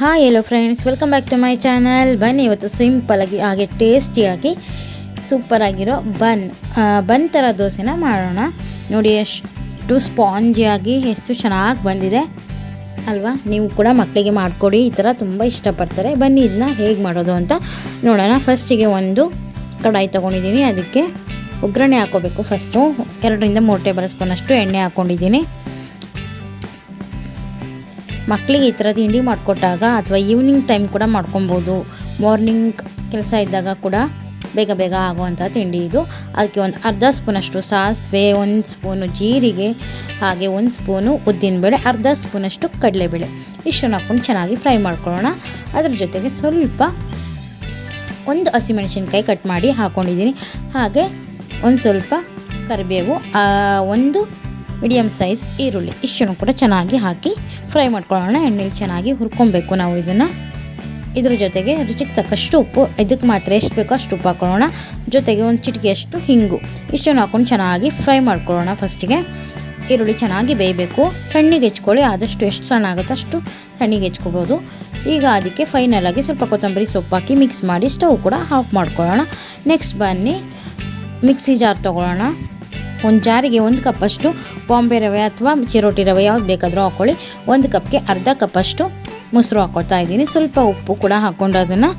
Hi hello friends welcome back to my channel ಬನ್ನಿ, ಇವತ್ತು ಸಿಂಪಲಾಗಿ ಹಾಗೆ ಟೇಸ್ಟಿಯಾಗಿ ಸೂಪರಾಗಿರೋ ಬನ್ ಬನ್ ಥರ ದೋಸೆನ ಮಾಡೋಣ. ನೋಡಿ, ಎಷ್ಟು ಸ್ಪಾಂಜಿಯಾಗಿ ಎಷ್ಟು ಚೆನ್ನಾಗಿ ಬಂದಿದೆ. ಅಲ್ವಾ? ನೀವು ಕೂಡ ಮಕ್ಕಳಿಗೆ ಮಾಡಿಕೊಡಿ. ಈ ಥರ ತುಂಬ ಇಷ್ಟಪಡ್ತಾರೆ. ಬನ್ನಿ ಇದನ್ನ ಹೇಗೆ ಮಾಡೋದು ಅಂತ ನೋಡೋಣ. ಫಸ್ಟಿಗೆ ಒಂದು ಕಡಾಯಿ ತೊಗೊಂಡಿದ್ದೀನಿ. ಅದಕ್ಕೆ ಒಗ್ಗರಣೆ ಹಾಕೋಬೇಕು. ಫಸ್ಟು ಎರಡರಿಂದ ಮೂರು ಟೇಬಲ್ ಸ್ಪೂನಷ್ಟು ಎಣ್ಣೆ ಹಾಕ್ಕೊಂಡಿದ್ದೀನಿ ಮಕ್ಕಳಿಗೆ ಈ ಥರ ತಿಂಡಿ ಮಾಡಿಕೊಟ್ಟಾಗ ಅಥವಾ ಈವ್ನಿಂಗ್ ಟೈಮ್ ಕೂಡ ಮಾಡ್ಕೊಬೋದು. ಮಾರ್ನಿಂಗ್ ಕೆಲಸ ಇದ್ದಾಗ ಕೂಡ ಬೇಗ ಬೇಗ ಆಗುವಂಥ ತಿಂಡಿ ಇದು. ಅದಕ್ಕೆ ಒಂದು ಅರ್ಧ ಸ್ಪೂನಷ್ಟು ಸಾಸಿವೆ, ಒಂದು ಸ್ಪೂನು ಜೀರಿಗೆ, ಹಾಗೆ ಒಂದು ಸ್ಪೂನು ಉದ್ದಿನಬೇಳೆ, ಅರ್ಧ ಸ್ಪೂನಷ್ಟು ಕಡಲೆಬೇಳೆ. ಇಷ್ಟನ್ನು ಹಾಕ್ಕೊಂಡು ಚೆನ್ನಾಗಿ ಫ್ರೈ ಮಾಡ್ಕೊಳ್ಳೋಣ. ಅದ್ರ ಜೊತೆಗೆ ಸ್ವಲ್ಪ ಒಂದು ಹಸಿಮೆಣಸಿನ್ಕಾಯಿ ಕಟ್ ಮಾಡಿ ಹಾಕ್ಕೊಂಡಿದ್ದೀನಿ ಹಾಗೆ ಒಂದು ಸ್ವಲ್ಪ ಕರಿಬೇವು ಒಂದು ಮೀಡಿಯಮ್ ಸೈಜ್ ಈರುಳ್ಳಿ. ಇಷ್ಟನ್ನು ಕೂಡ ಚೆನ್ನಾಗಿ ಹಾಕಿ ಫ್ರೈ ಮಾಡ್ಕೊಳ್ಳೋಣ. ಎಣ್ಣೆಲಿ ಚೆನ್ನಾಗಿ ಹುರ್ಕೊಬೇಕು ನಾವು ಇದನ್ನು. ಇದ್ರ ಜೊತೆಗೆ ರುಚಿಗೆ ತಕ್ಕಷ್ಟು ಉಪ್ಪು, ಇದಕ್ಕೆ ಮಾತ್ರ ಎಷ್ಟು ಬೇಕೋ ಅಷ್ಟು ಉಪ್ಪು ಹಾಕೊಳ್ಳೋಣ. ಜೊತೆಗೆ ಒಂದು ಚಿಟಿಕೆಯಷ್ಟು ಹಿಂಗು. ಇಷ್ಟನ್ನು ಹಾಕೊಂಡು ಚೆನ್ನಾಗಿ ಫ್ರೈ ಮಾಡ್ಕೊಳ್ಳೋಣ ಫಸ್ಟಿಗೆ. ಈರುಳ್ಳಿ ಚೆನ್ನಾಗಿ ಬೇಯಬೇಕು. ಸಣ್ಣಗೆ ಹೆಚ್ಕೊಳ್ಳಿ. ಆದಷ್ಟು ಎಷ್ಟು ಸಣ್ಣ ಆಗುತ್ತೋ ಅಷ್ಟು ಸಣ್ಣಗೆ ಹೆಚ್ಕೋಬೋದು. ಈಗ ಅದಕ್ಕೆ ಫೈನಲಾಗಿ ಸ್ವಲ್ಪ ಕೊತ್ತಂಬರಿ ಸೊಪ್ಪು ಹಾಕಿ ಮಿಕ್ಸ್ ಮಾಡಿ ಸ್ಟವ್ ಕೂಡ ಆಫ್ ಮಾಡ್ಕೊಳ್ಳೋಣ. ನೆಕ್ಸ್ಟ್ ಬನ್ನಿ. ಮಿಕ್ಸಿ ಜಾರ್ ತೊಗೊಳ್ಳೋಣ. ಒಂದು ಜಾರಿಗೆ ಒಂದು ಕಪ್ಪಷ್ಟು ಬಾಂಬೆ ರವೆ ಅಥವಾ ಚಿರೋಟಿ ರವೆ ಯಾವ್ದು ಬೇಕಾದರೂ ಹಾಕ್ಕೊಳ್ಳಿ ಒಂದು ಕಪ್ಗೆ ಅರ್ಧ ಕಪ್ಪಷ್ಟು ಮೊಸರು ಹಾಕ್ಕೊಳ್ತಾ ಇದ್ದೀನಿ. ಸ್ವಲ್ಪ ಉಪ್ಪು ಕೂಡ ಹಾಕ್ಕೊಂಡು ಅದನ್ನು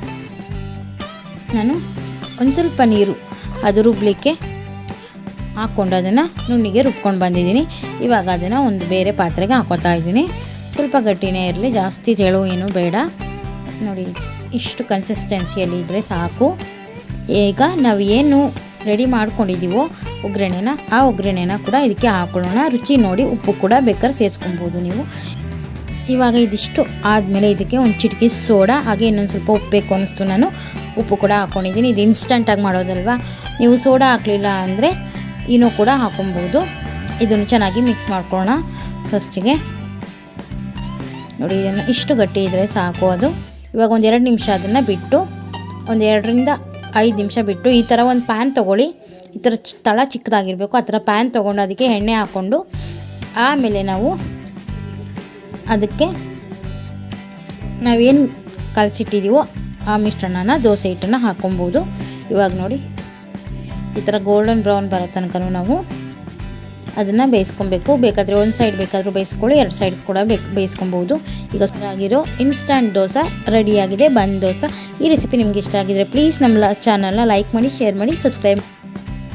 ನಾನು ಒಂದು ಸ್ವಲ್ಪ ನೀರು ಅದು ರುಬ್ಲಿಕ್ಕೆ ಹಾಕ್ಕೊಂಡು ಅದನ್ನು ನುಣ್ಣಿಗೆ ರುಬ್ಕೊಂಡು ಬಂದಿದ್ದೀನಿ. ಇವಾಗ ಅದನ್ನು ಒಂದು ಬೇರೆ ಪಾತ್ರೆಗೆ ಹಾಕೋತಾ ಇದ್ದೀನಿ. ಸ್ವಲ್ಪ ಗಟ್ಟಿನೇ ಇರಲಿ, ಜಾಸ್ತಿ ತೆಳು ಏನು ಬೇಡ. ನೋಡಿ, ಇಷ್ಟು ಕನ್ಸಿಸ್ಟೆನ್ಸಿಯಲ್ಲಿ ಇದ್ದರೆ ಸಾಕು. ಈಗ ನಾವು ಏನು ರೆಡಿ ಮಾಡ್ಕೊಂಡಿದ್ದೀವೋ ಒಗ್ಗರಣೆನ, ಆ ಒಗ್ಗರಣೆನ ಕೂಡ ಇದಕ್ಕೆ ಹಾಕೊಳ್ಳೋಣ. ರುಚಿ ನೋಡಿ ಉಪ್ಪು ಕೂಡ ಬೇಕಾದ್ರೆ ಸೇರಿಸ್ಕೊಬೋದು ನೀವು. ಇವಾಗ ಇದಿಷ್ಟು ಆದಮೇಲೆ ಇದಕ್ಕೆ ಒಂದು ಚಿಟಿಕೆ ಸೋಡಾ, ಹಾಗೆ ಇನ್ನೊಂದು ಸ್ವಲ್ಪ ಉಪ್ಪು ಬೇಕು ಅನ್ನಿಸ್ತು ನಾನು. ಉಪ್ಪು ಕೂಡ ಹಾಕ್ಕೊಂಡಿದ್ದೀನಿ ಇದು ಇನ್ಸ್ಟಂಟಾಗಿ ಮಾಡೋದಲ್ವಾ? ನೀವು ಸೋಡಾ ಹಾಕಲಿಲ್ಲ ಅಂದರೆ ಇನ್ನೂ ಕೂಡ ಹಾಕೊಬೋದು. ಇದನ್ನು ಚೆನ್ನಾಗಿ ಮಿಕ್ಸ್ ಮಾಡ್ಕೊಳ್ಳೋಣ ಫಸ್ಟಿಗೆ ನೋಡಿ, ಇದನ್ನು ಇಷ್ಟು ಗಟ್ಟಿ ಇದ್ದರೆ ಸಾಕು ಅದು. ಇವಾಗ ಒಂದು ಎರಡು ನಿಮಿಷ ಅದನ್ನು ಬಿಟ್ಟು ಒಂದು ಎರಡರಿಂದ ಐದು ನಿಮಿಷ ಬಿಟ್ಟು ಈ ಥರ ಒಂದು ಪ್ಯಾನ್ ತೊಗೊಳ್ಳಿ. ಈ ಥರ ತಳ ಚಿಕ್ಕದಾಗಿರಬೇಕು, ಆ ಥರ ಪ್ಯಾನ್ ತೊಗೊಂಡು ಅದಕ್ಕೆ ಎಣ್ಣೆ ಹಾಕ್ಕೊಂಡು ಆಮೇಲೆ ನಾವು ಅದಕ್ಕೆ ನಾವೇನು ಕಲಸಿಟ್ಟಿದ್ದೀವೋ ಆ ಮಿಶ್ರಣನ, ದೋಸೆ ಹಿಟ್ಟನ್ನು ಹಾಕ್ಕೊಬೋದು ಇವಾಗ ನೋಡಿ, ಈ ಥರ ಗೋಲ್ಡನ್ ಬ್ರೌನ್ ಬರೋ ತನಕ ನಾವು ಅದನ್ನು ಬೇಯಿಸ್ಕೊಬೇಕು. ಬೇಕಾದರೆ ಒಂದು ಸೈಡ್ ಬೇಕಾದರೂ ಬೇಯಿಸ್ಕೊಳ್ಳಿ, ಎರಡು ಸೈಡ್ ಕೂಡ ಬೇಕು ಬೇಯಿಸ್ಕೊಬೋದು ಈಗ ಆಗಿರೋ ಇನ್ಸ್ಟಂಟ್ ದೋಸೆ ರೆಡಿಯಾಗಿದೆ ಬಂದ್ ದೋಸೆ. ಈ ರೆಸಿಪಿ ನಿಮಗೆ ಇಷ್ಟ ಆಗಿದ್ರೆ ಪ್ಲೀಸ್ ನಮ್ಮ ಚಾನಲ್ನ ಲೈಕ್ ಮಾಡಿ ಶೇರ್ ಮಾಡಿ ಸಬ್ಸ್ಕ್ರೈಬ್